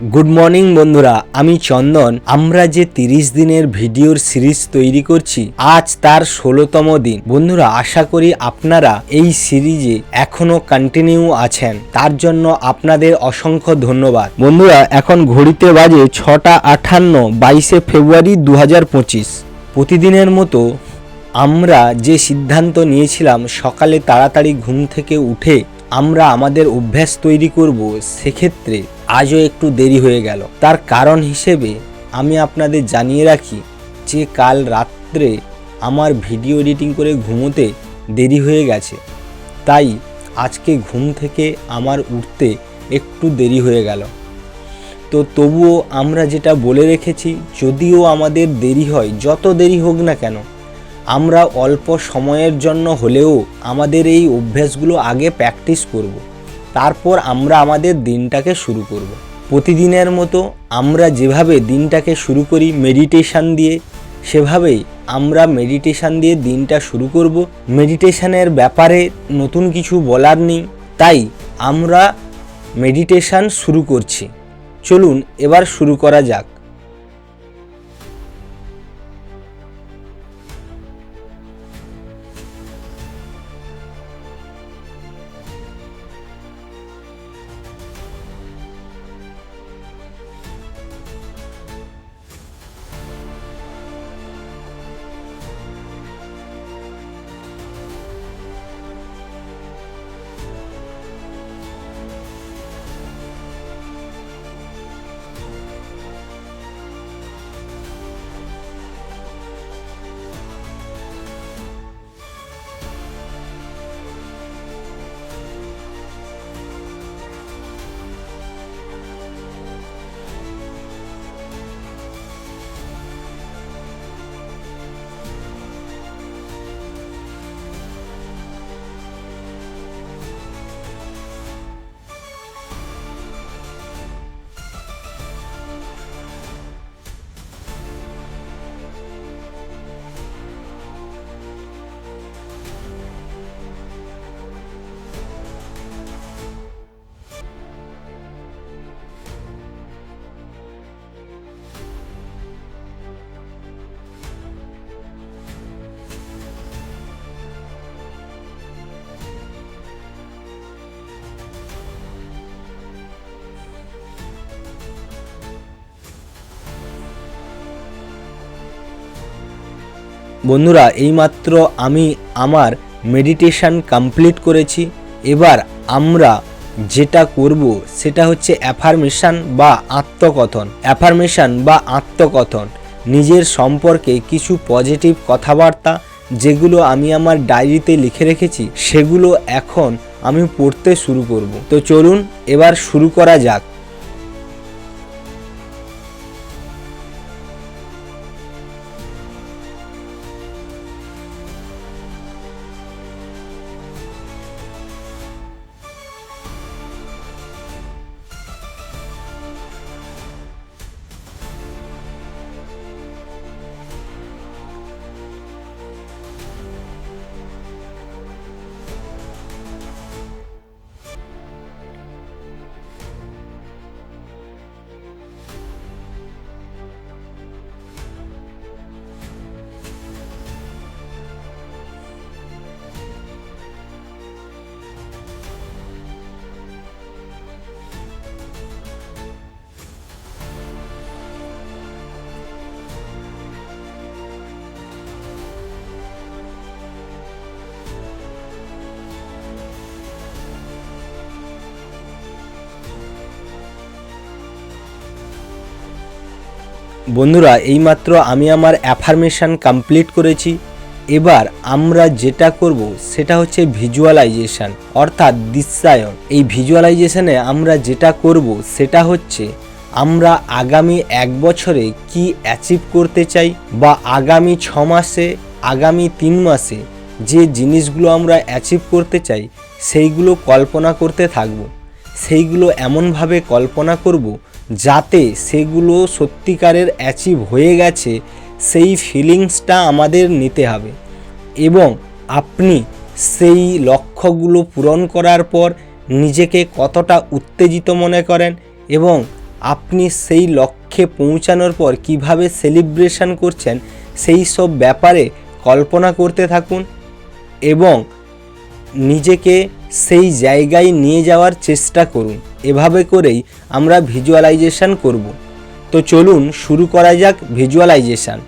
Good morning বন্ধুরা। আমি চন্দন। আমরা যে তিরিশ দিনের ভিডিওর সিরিজ তৈরি করছি, আজ তার ষোলোতম দিন। বন্ধুরা, আশা করি আপনারা এই সিরিজে এখনও কন্টিনিউ আছেন। তার জন্য আপনাদের অসংখ্য ধন্যবাদ। বন্ধুরা, এখন ঘড়িতে বাজে ছটা আঠান্ন, বাইশে ফেব্রুয়ারি দু হাজার পঁচিশ। প্রতিদিনের মতো আমরা যে সিদ্ধান্ত নিয়েছিলাম, সকালে তাড়াতাড়ি ঘুম থেকে উঠে আমরা আমাদের অভ্যাস তৈরি করব, সেক্ষেত্রে আজও একটু দেরি হয়ে গেল। তার কারণ হিসেবে আমি আপনাদের জানিয়ে রাখি যে কাল রাত্রে আমার ভিডিও এডিটিং করে ঘুমোতে দেরি হয়ে গেছে। তাই আজকে ঘুম থেকে আমার উঠতে একটু দেরি হয়ে গেল। তো তবুও আমরা যেটা বলে রেখেছি, যদিও আমাদের দেরি হয়, যত দেরি হোক না কেন আমরা অল্প সময়ের জন্য হলেও আমাদের এই অভ্যাসগুলো আগে প্র্যাকটিস করব। তারপর আমরা আমাদের দিনটাকে শুরু করব। প্রতিদিনের মতো আমরা যেভাবে দিনটাকে শুরু করি মেডিটেশান দিয়ে, সেভাবেই আমরা মেডিটেশান দিয়ে দিনটা শুরু করব মেডিটেশানের ব্যাপারে নতুন কিছু বলার নেই, তাই আমরা মেডিটেশান শুরু করছি চলুন এবার শুরু করা যাক বন্ধুরা, এইমাত্র আমি আমার মেডিটেশন কমপ্লিট করেছি। এবার আমরা যেটা করব, সেটা হচ্ছে অ্যাফার্মেশান বা আত্মকথন। অ্যাফার্মেশান বা আত্মকথন, নিজের সম্পর্কে কিছু পজিটিভ কথাবার্তা, যেগুলো আমি আমার ডায়েরিতে লিখে রেখেছি, সেগুলো এখন আমি পড়তে শুরু করব। তো চলুন, এবার শুরু করা যাক। বন্ধুরা, এইমাত্র আমি আমার অ্যাফার্মেশন কমপ্লিট করেছি। এবার আমরা যেটা করব, সেটা হচ্ছে ভিজুয়ালাইজেশন, অর্থাৎ দৃশ্যায়ন এই ভিজুয়ালাইজেশনে আমরা যেটা করব, সেটা হচ্ছে আমরা আগামী এক বছরে কি অ্যাচিভ করতে চাই বা আগামী ছ মাসে, আগামী তিন মাসে যে জিনিসগুলো আমরা অ্যাচিভ করতে চাই, সেইগুলো কল্পনা করতে থাকব। সেইগুলো এমনভাবে কল্পনা করব যাতে সেগুলো সত্যিকারের অ্যাচিভ হয়ে গেছে, সেই ফিলিংসটা আমাদের নিতে হবে। এবং আপনি সেই লক্ষ্যগুলো পূরণ করার পর নিজেকে কতটা উত্তেজিত মনে করেন এবং আপনি সেই লক্ষ্যে পৌঁছানোর পর কীভাবে সেলিব্রেশন করছেন, সেই সব ব্যাপারে কল্পনা করতে থাকুন এবং নিজেকে সেই জায়গায় নিয়ে যাওয়ার চেষ্টা করুন। এভাবে করেই আমরা ভিজুয়ালাইজেশান করব। তো চলুন শুরু করা যাক ভিজুয়ালাইজেশন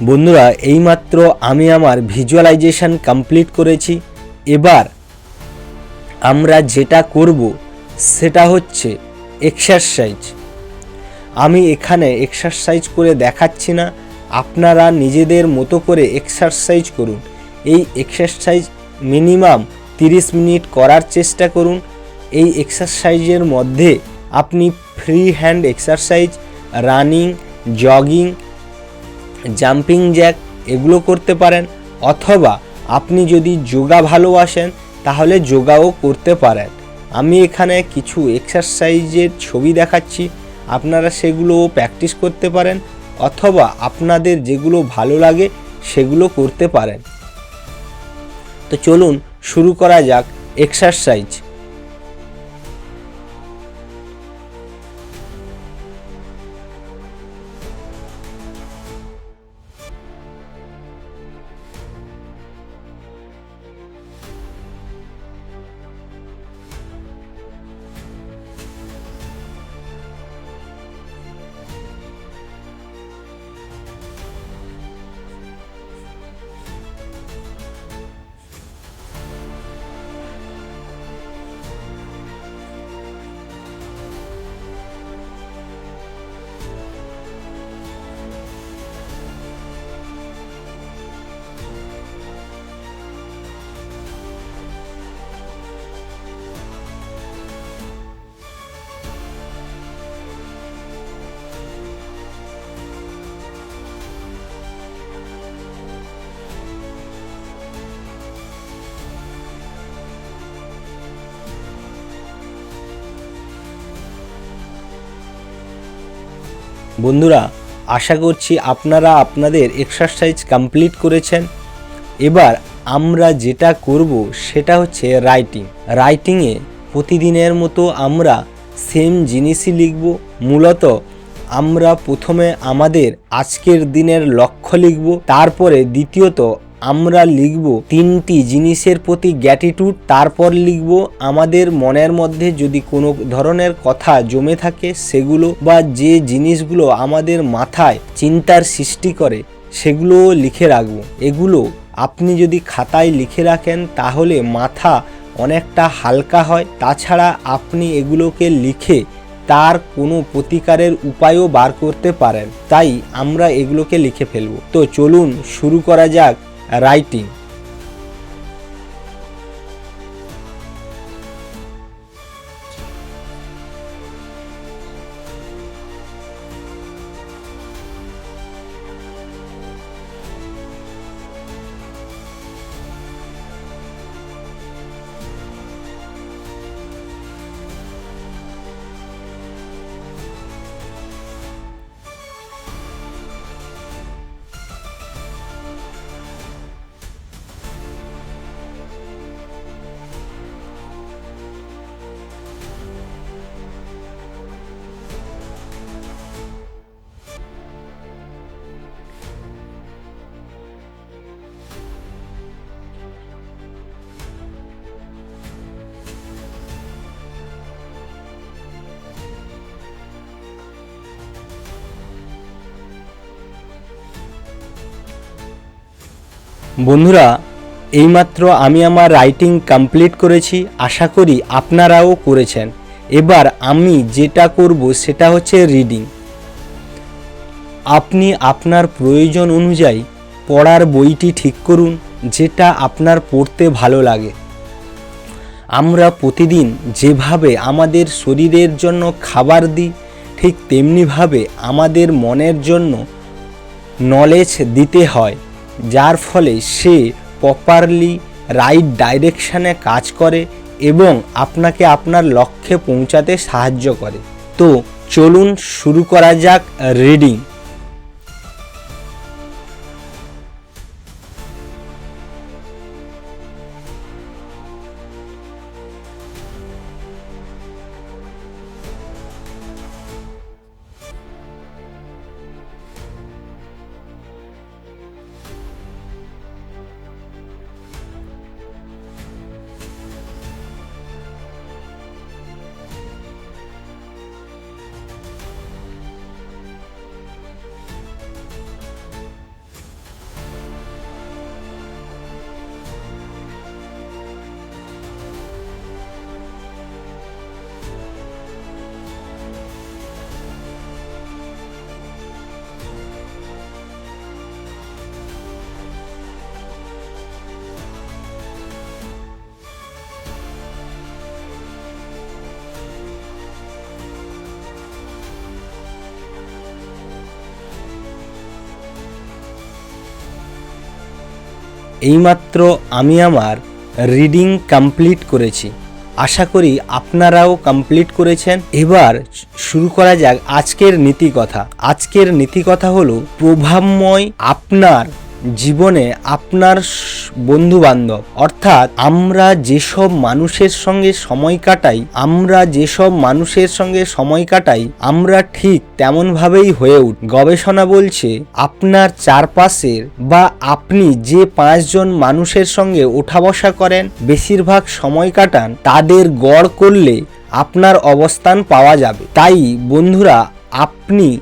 বন্ধুরা, এইমাত্র আমি আমার ভিজুয়ালাইজেশন কমপ্লিট করেছি। এবার আমরা যেটা করব, সেটা হচ্ছে এক্সারসাইজ আমি এখানে এক্সারসাইজ করে দেখাচ্ছি না, আপনারা নিজেদের মতো করে এক্সারসাইজ করুন। এই এক্সারসাইজ মিনিমাম 30 মিনিট করার চেষ্টা করুন। এই এক্সারসাইজের মধ্যে আপনি free hand exercise running jogging jumping jack এগুলো করতে পারেন, অথবা আপনি যদি যোগা ভালোবাসেন তাহলে যোগাও করতে পারেন। আমি এখানে কিছু এক্সারসাইজের ছবি দেখাচ্ছি, আপনারা সেগুলো প্র্যাকটিস করতে পারেন, অথবা আপনাদের যেগুলো ভালো লাগে, সেগুলো করতে পারেন। তো চলুন শুরু করা যাক এক্সারসাইজ বন্ধুরা, আশা করছি আপনারা আপনাদের এক্সারসাইজ কমপ্লিট করেছেন। এবার আমরা যেটা করব সেটা হচ্ছে রাইটিং রাইটিংয়ে প্রতিদিনের মতো আমরা সেম জিনিসই লিখব। মূলত আমরা প্রথমে আমাদের আজকের দিনের লক্ষ্য লিখব। তারপরে দ্বিতীয়ত আমরা লিখব তিনটি জিনিসের প্রতি গ্যাটিটিউড তারপর লিখব আমাদের মনের মধ্যে যদি কোনো ধরনের কথা জমে থাকে সেগুলো বা যে জিনিসগুলো আমাদের মাথায় চিন্তার সৃষ্টি করে সেগুলোও লিখে রাখব। এগুলো আপনি যদি খাতায় লিখে রাখেন তাহলে মাথা অনেকটা হালকা হয়। তাছাড়া আপনি এগুলোকে লিখে তার কোনো প্রতিকারের উপায়ও বার করতে পারেন। তাই আমরা এগুলোকে লিখে ফেলব। তো চলুন শুরু করা যাক। রাইটিং বন্ধুরা, এইমাত্র আমি আমার রাইটিং কমপ্লিট করেছি, আশা করি আপনারাও করেছেন। এবার আমি যেটা করব সেটা হচ্ছে রিডিং। আপনি আপনার প্রয়োজন অনুযায়ী পড়ার বইটি ঠিক করুন, যেটা আপনার পড়তে ভালো লাগে। আমরা প্রতিদিন যেভাবে আমাদের শরীরের জন্য খাবার দিই, ঠিক তেমনিভাবে আমাদের মনের জন্য নলেজ দিতে হয়। যার ফলে সে প্রপারলি রাইট ডাইরেকশানে কাজ করে এবং আপনাকে আপনার লক্ষ্যে পৌঁছাতে সাহায্য করে। তো চলুন শুরু করা যাক রিডিং এইমাত্র আমি আমার রিডিং কমপ্লিট করেছি। আশা করি আপনারাও কমপ্লিট করেছেন। এবার শুরু করা যাক আজকের নীতি কথা আজকের নীতি কথা হলো, প্রভাবময় আপনার জীবনে আপনার বন্ধু বান্ধব অর্থাৎ আমরা যেসব মানুষের সঙ্গে সময় কাটাই, আমরা যেসব মানুষের সঙ্গে সময় কাটাই, আমরা ঠিক তেমনভাবেই হয়ে উঠ। গবেষণা বলছে, আপনার চারপাশের বা আপনি যে পাঁচজন মানুষের সঙ্গে ওঠা বসা করেন, বেশিরভাগ সময় কাটান, তাদের গড় করলে আপনার অবস্থান পাওয়া যাবে। তাই বন্ধুরা, আপনি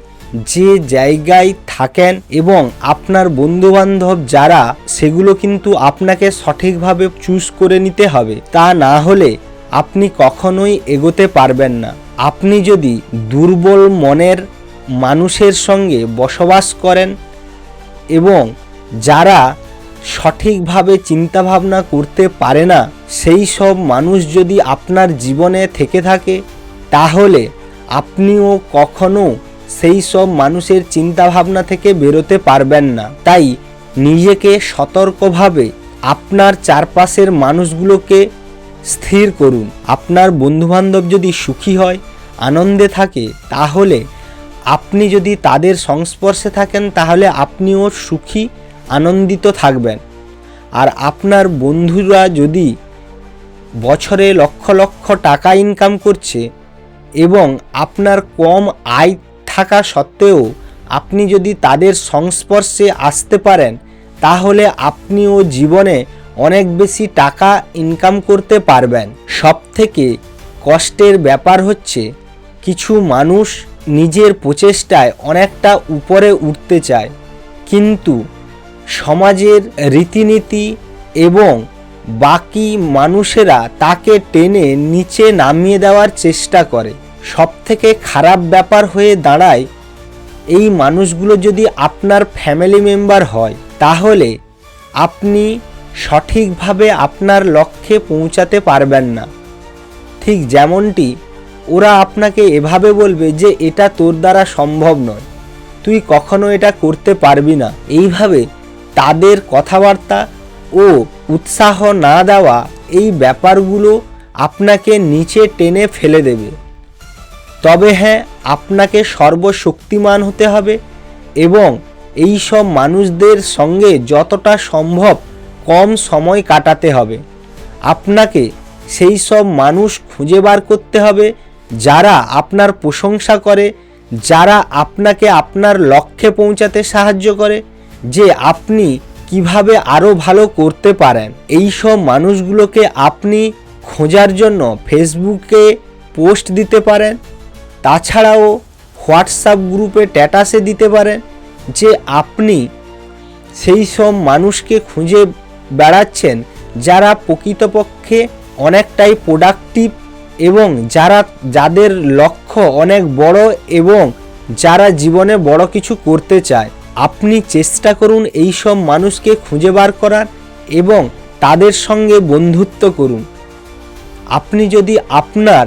যে জায়গায় থাকেন এবং আপনার বন্ধুবান্ধব যারা, সেগুলো কিন্তু আপনাকে সঠিকভাবে চুজ করে নিতে হবে। তা না হলে আপনি কখনোই এগোতে পারবেন না। আপনি যদি দুর্বল মনের মানুষের সঙ্গে বসবাস করেন এবং যারা সঠিকভাবে চিন্তাভাবনা করতে পারে না, সেই সব মানুষ যদি আপনার জীবনে থেকে থাকে, তাহলে আপনিও কখনো সেই সব মানুষের চিন্তাভাবনা থেকে বেরোতে পারবেন না। তাই নিজেকে সতর্কভাবে আপনার চারপাশের মানুষগুলোকে স্থির করুন। আপনার বন্ধুবান্ধব যদি সুখী হয়, আনন্দে থাকে, তাহলে আপনি যদি তাদের সংস্পর্শে থাকেন, তাহলে আপনিও সুখী, আনন্দিত থাকবেন। আর আপনার বন্ধুরা যদি বছরে লক্ষ লক্ষ টাকা ইনকাম করছে এবং আপনার কম আয় থাকা সত্ত্বেও আপনি যদি তাদের সংস্পর্শে আসতে পারেন, তাহলে আপনিও জীবনে অনেক বেশি টাকা ইনকাম করতে পারবেন। সব থেকে কষ্টের ব্যাপার হচ্ছে, কিছু মানুষ নিজের প্রচেষ্টায় অনেকটা উপরে উঠতে চায়। কিন্তু সমাজের রীতিনীতি এবং বাকি মানুষেরা তাকে টেনে নিচে নামিয়ে দেওয়ার চেষ্টা করে। সবথেকে খারাপ ব্যাপার হয়ে দাঁড়ায়, এই মানুষগুলো যদি আপনার ফ্যামিলি মেম্বার হয়, তাহলে আপনি সঠিকভাবে আপনার লক্ষ্যে পৌঁছাতে পারবেন না। ঠিক যেমনটি ওরা আপনাকে এভাবে বলবে যে, এটা তোর দ্বারা সম্ভব নয়। তুই কখনো এটা করতে পারবি না। এইভাবে তাদের কথাবার্তা ও উৎসাহ না দেওয়া এই ব্যাপারগুলো আপনাকে নিচে টেনে ফেলে দেবে। তবে হ্যাঁ আপনাকে সর্বশক্তিমান হতে হবে এবং এই সব মানুষদের সঙ্গে যতটা সম্ভব কম সময় কাটাতে হবে। আপনাকে সেই সব মানুষ খুঁজে বার করতে হবে যারা আপনার প্রশংসা করে, যারা আপনাকে আপনার লক্ষ্যে পৌঁছাতে সাহায্য করে যে আপনি কীভাবে আরও ভালো করতে পারেন। এই সব মানুষগুলোকে আপনি খোঁজার জন্য ফেসবুকে পোস্ট দিতে পারেন। তাছাড়াও হোয়াটসঅ্যাপ গ্রুপে স্ট্যাটাসে দিতে পারেন যে আপনি সেই সব মানুষকে খুঁজে বেড়াচ্ছেন যারা প্রকৃতপক্ষে অনেকটাই প্রোডাক্টিভ এবং যারা, যাদের লক্ষ্য অনেক বড় এবং যারা জীবনে বড় কিছু করতে চায়। আপনি চেষ্টা করুন এই সব মানুষকে খুঁজে বার করার এবং তাদের সঙ্গে বন্ধুত্ব করুন। আপনি যদি আপনার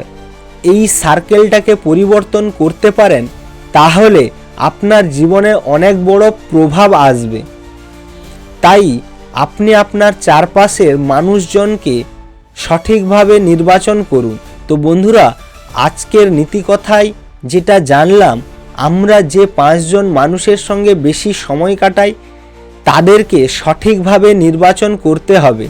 এই সার্কেলটাকে পরিবর্তন করতে পারেন, তাহলে আপনার জীবনে অনেক বড় প্রভাব আসবে। তাই আপনি আপনার চারপাশের মানুষজনকে সঠিকভাবে নির্বাচন করুন। তো বন্ধুরা, আজকের নীতিকথায় যেটা জানলাম, আমরা যে পাঁচজন মানুষের সঙ্গে বেশি সময় কাটাই, তাদেরকে সঠিকভাবে নির্বাচন করতে হবে।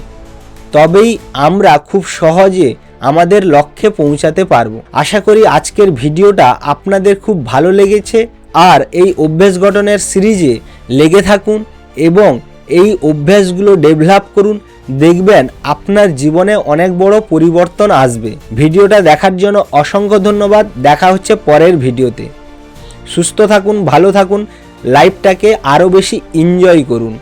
তবেই আমরা খুব সহজে আমাদের লক্ষ্যে পৌঁছাতে পারব। আশা করি আজকের ভিডিওটা আপনাদের খুব ভালো লেগেছে। আর এই অভ্যেস গঠনের সিরিজে লেগে থাকুন এবং এই অভ্যাসগুলো ডেভেলপ করুন। দেখবেন আপনার জীবনে অনেক বড় পরিবর্তন আসবে। ভিডিওটা দেখার জন্য অসংখ্য ধন্যবাদ। দেখা হচ্ছে পরের ভিডিওতে। সুস্থ থাকুন, ভালো থাকুন। লাইফটাকে আরও বেশি এনজয় করুন।